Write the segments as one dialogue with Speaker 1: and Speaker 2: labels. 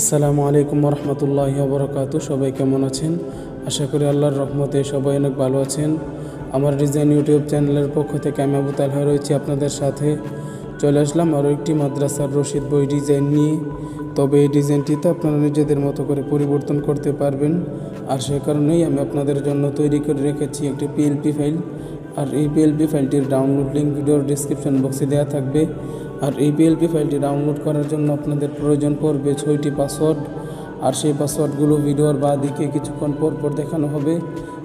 Speaker 1: আসসালামু আলাইকুম রহমতুল্লাহ বরকাত সবাই কেমন আছেন? আশা করি আল্লাহর রহমতে সবাই অনেক ভালো আছেন। আমার ডিজাইন ইউটিউব চ্যানেলের পক্ষ থেকে আমি আবু তালহা রয়েছি আপনাদের সাথে। চলে আসলাম আরও একটি মাদ্রাসার রশিদ বই ডিজাইন নিয়ে। তবে এই ডিজাইনটিতে আপনারা নিজেদের মতো করে পরিবর্তন করতে পারবেন। আর সে কারণেই আমি আপনাদের জন্য তৈরি করে রেখেছি একটি পিএলপি ফাইল। আর এই পিএলপি ফাইলটির ডাউনলোড লিঙ্ক ভিডিওর ডিসক্রিপশন বক্সে দেওয়া থাকবে। আর এই পিএলপি ফাইলটি ডাউনলোড করার জন্য আপনাদের প্রয়োজন পড়বে ছয়টি পাসওয়ার্ড আর সেই পাসওয়ার্ডগুলো ভিডিওর বা দিকে কিছুক্ষণ পর পর দেখানো হবে।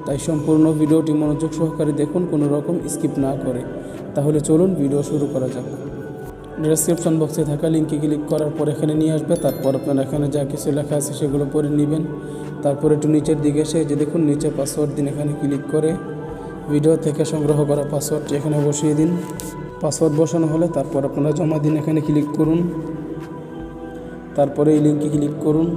Speaker 1: তাই সম্পূর্ণ ভিডিওটি মনোযোগ সহকারে দেখুন, কোনো রকম স্কিপ না করে। তাহলে চলুন ভিডিও শুরু করা যাক। ডিসক্রিপশন বক্সে থাকা লিঙ্কে ক্লিক করার পর এখানে নিয়ে আসবে। তারপর আপনারা এখানে যা কিছু লেখা আছে সেগুলো পড়ে নেবেন। তারপর একটু নিচের দিকে এসে যে দেখুন, নিচে পাসওয়ার্ড দিন এখানে ক্লিক করে। ভিডিও থেকে সংগ্রহ করা পাসওয়ার্ডটি এখানে বসিয়ে দিন। পাসওয়ার্ড বসানো হলে তারপর আপনারা জমা দিন এখানে ক্লিক করুন। তারপরে এই লিঙ্কে ক্লিক করুন।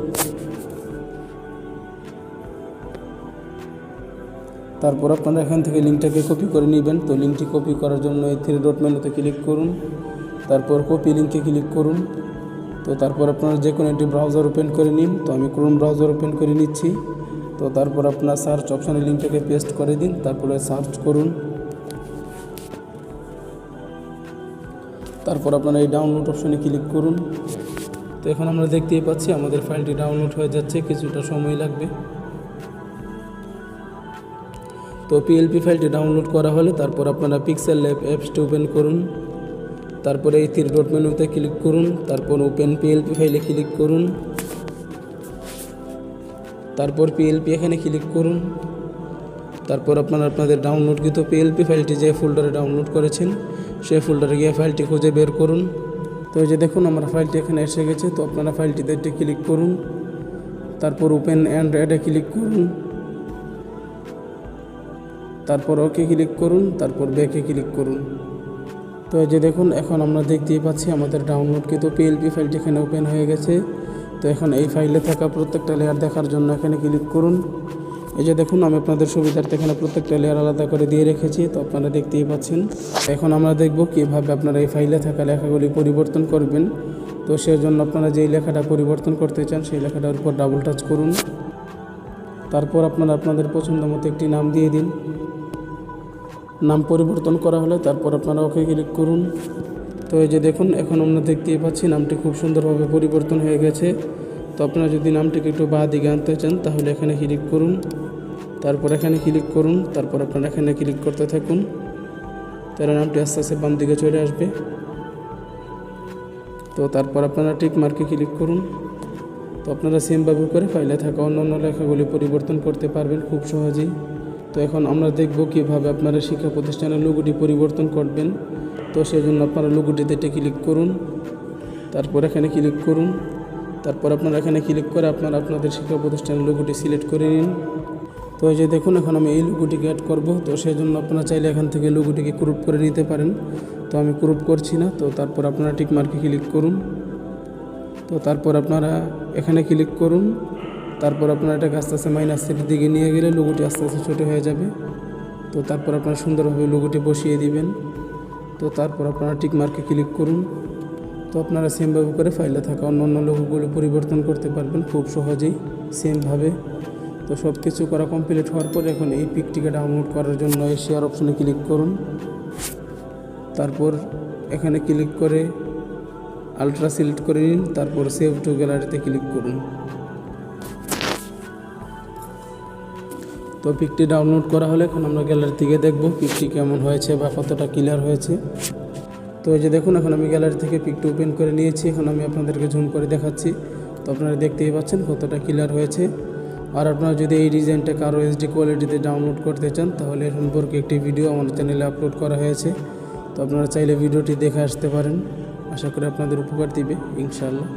Speaker 1: তারপর আপনারা এখান থেকে লিঙ্কটাকে কপি করে নেবেন। তো লিঙ্কটি কপি করার জন্য এই থ্রি ডট মেনুতে ক্লিক করুন। তারপর কপি লিঙ্কে ক্লিক করুন। তো তারপর আপনারা যে কোনো একটি ব্রাউজার ওপেন করে নিন। তো আমি ক্রোম ব্রাউজার ওপেন করে নিচ্ছি। তো তারপর আপনার সার্চ অপশানে লিঙ্কটাকে পেস্ট করে দিন, তারপরে সার্চ করুন। তারপর আপনারা এই ডাউনলোড অপশনে ক্লিক করুন। তো এখন আমরা দেখতেই পাচ্ছি আমাদের ফাইলটি ডাউনলোড হয়ে যাচ্ছে, কিছুটা সময় লাগবে। তো পিএলপি ফাইলটি ডাউনলোড করা হলে তারপর আপনারা পিক্সেল ল্যাব অ্যাপসটি ওপেন করুন। তারপরে এই থ্রি ডট মেনুতে ক্লিক করুন, তারপর ওপেন পিএলপি ফাইলে ক্লিক করুন। তারপর পিএলপি এখানে ক্লিক করুন। তারপর আপনারা আপনাদের ডাউনলোডকৃত পিএলপি ফাইলটি যে ফোল্ডারে ডাউনলোড করেছেন, সেই ফোল্ডারে গিয়ে ফাইলটি খুঁজে বের করুন। তো এই যে দেখুন, আমার ফাইলটি এখানে এসে গেছে, তো আপনারা ফাইলটিতে একটি ক্লিক করুন। তারপর ওপেন অ্যান্ড ক্লিক করুন। তারপর ওকে ক্লিক করুন, তারপর ব্যাকে ক্লিক করুন। তো এই যে দেখুন, এখন আমরা দেখতেই পাচ্ছি আমাদের ডাউনলোডকৃত পিএলপি ফাইলটি এখানে ওপেন হয়ে গেছে। তো এখন এই ফাইলে থাকা প্রত্যেকটা লেয়ার দেখার জন্য এখানে ক্লিক করুন। এই যে দেখুন, আমি আপনাদের সুবিধার্থে এখানে প্রত্যেকটা লেয়ার আলাদা করে দিয়ে রেখেছি, তো আপনারা দেখতেই পাচ্ছেন। এখন আমরা দেখব কীভাবে আপনারা এই ফাইলে থাকা লেখাগুলি পরিবর্তন করবেন। তো সেজন্য আপনারা যেই লেখাটা পরিবর্তন করতে চান, সেই লেখাটার উপর ডাবল টাচ করুন। তারপর আপনারা আপনাদের পছন্দ মতো একটি নাম দিয়ে দিন। নাম পরিবর্তন করা হলে তারপর আপনারা ওকে ক্লিক করুন। তো এই যে দেখুন, এখন আমরা দেখতেই পাচ্ছি নামটি খুব সুন্দরভাবে পরিবর্তন হয়ে গেছে। তো আপনারা যদি নামটিকে একটু বা দিকে আনতে চান, তাহলে এখানে ক্লিক করুন। তারপর এখানে ক্লিক করুন। তারপর আপনারা এখানে ক্লিক করতে থাকুন। তাহলে নামটি আস্তে আস্তে বাম দিকে চলে আসবে। তো তারপর আপনারা টিক মার্কে ক্লিক করুন। তো আপনারা সেমভাবে করে ফাইলে থাকা অন্য অন্য লেখাগুলি পরিবর্তন করতে পারবেন খুব সহজেই। তো এখন আমরা দেখব কীভাবে আপনারা শিক্ষা প্রতিষ্ঠানের লোগোটি পরিবর্তন করবেন। তো সেই জন্য আপনারা লোগোটিতে ক্লিক করুন, তারপর এখানে ক্লিক করুন, তারপর আপনারা এখানে ক্লিক করে আপনারা আপনাদের শিক্ষা প্রতিষ্ঠানের লোগোটি সিলেক্ট করে নিন। তো এই যে দেখুন, এখন আমি এই লোগোটিকে অ্যাড করব, তো সেই জন্য আপনারা চাইলে এখান থেকে লোগোটিকে ক্রুপ করে নিতে পারেন। তো আমি ক্রুপ করছি না, তো তারপর আপনারা টিক মার্কে ক্লিক করুন। তো তারপর আপনারা এখানে ক্লিক করুন, তারপর আপনারা এটাকে আস্তে আস্তে মাইনাসের দিকে নিয়ে গেলে লোগোটি আস্তে আস্তে ছোটো হয়ে যাবে। তো তারপর আপনারা সুন্দরভাবে লোগোটি বসিয়ে দিবেন। তো তারপর আপনারা টিক মার্কে ক্লিক করুন। তো আপনারা সেমভাবে করে ফাইলে থাকা অন্য অন্য লোগোগুলো পরিবর্তন করতে পারবেন খুব সহজেই সেমভাবে তো সব কিছু করা কমপ্লিট হওয়ার পর এখন এই পিকটিকে ডাউনলোড করার জন্য এই শেয়ার অপশনে ক্লিক করুন। তারপর এখানে ক্লিক করে আলট্রা সিলেক্ট করে নিন, তারপর সেভ টু গ্যালারিতে ক্লিক করুন। তো পিকটি ডাউনলোড করা হলে এখন আমরা গ্যালারি থেকে দেখব পিকটি কেমন হয়েছে বা কতটা ক্লিয়ার হয়েছে। তো এই যে দেখুন, এখন আমি গ্যালারি থেকে পিকটি ওপেন করে নিয়েছি। এখন আমি আপনাদেরকে জুম করে দেখাচ্ছি। তো আপনারা দেখতেই পাচ্ছেন কতটা ক্লিয়ার হয়েছে। আর আপনারা যদি এই ডিজাইনটা কারও এইচডি কোয়ালিটিতে ডাউনলোড করতে চান, তাহলে এর সম্পর্কে একটি ভিডিও আমার চ্যানেলে আপলোড করা হয়েছে। তো আপনারা চাইলে ভিডিওটি দেখে আসতে পারেন। আশা করি আপনাদের উপকার দিবে ইনশাল্লাহ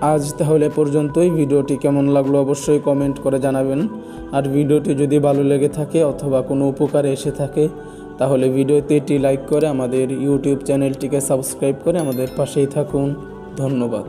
Speaker 1: আজ তাহলে পর্যন্তই ভিডিওটি কেমন লাগল অবশ্যই কমেন্ট করে জানাবেন। আর ভিডিওটি যদি ভালো লেগে থাকে অথবা কোনো উপকারে এসে থাকে, তাহলে ভিডিওতে একটি লাইক করে আমাদের ইউটিউব চ্যানেলটিকে সাবস্ক্রাইব করে আমাদের পাশেই থাকুন। ধন্যবাদ।